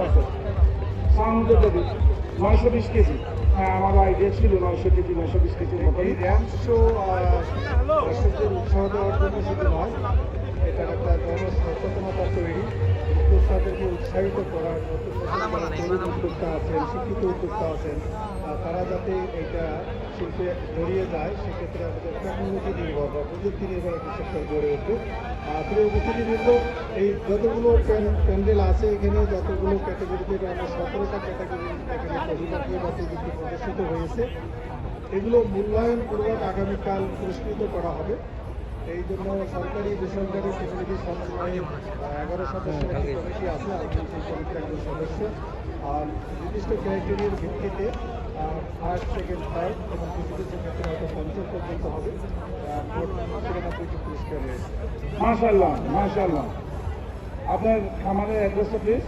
আছে সাউন্ড দেবে নয়শো বিশ কেজি হ্যাঁ আমার আইডিয়া ছিল নয়শো কেজি নয়শো বিশ মতো এই র্যাম্প শো দর্শকদের উৎসাহ দেওয়ার জন্য শুধু নয় এটার একটা জনসচেতনতা তৈরি উদ্যোক্তাদেরকে উৎসাহিত করার উদ্যোক্তা আছেন শিক্ষিত উদ্যোক্তা আছেন তারা যাতে এটা শিল্পে জড়িয়ে যায় সেক্ষেত্রে আমাদের টেকনোলজি নির্ভর বা প্রযুক্তি নির্ভর একটা সেক্টর গড়ে উঠবে আর প্রিয় উপস্থিতিবৃন্দ এই যতগুলো প্যান্ডেল আছে এখানে যতগুলো ক্যাটাগরিতে আমরা সতেরোটা ক্যাটাগরি এখানে প্রতিযোগী বা প্রযুক্তি প্রদর্শিত হয়েছে এগুলো মূল্যায়ন মূল্যায়নপূর্বক আগামীকাল পুরস্কৃত করা হবে। এই জন্য সরকারি বেসরকারি প্রতিনিধি সমন্বয়ে এগারো সদস্যের একটি কমিটি আছে আমি সেই কমিটির একজন সদস্য। আর নির্দিষ্ট ক্রাইটেরিয়ার ভিত্তিতে সেকেন্ড থার্ড এবং কিছু হয়তো পঞ্চম পর্যন্ত হবে আপনার খামারের অ্যাড্রেসটা প্লিজ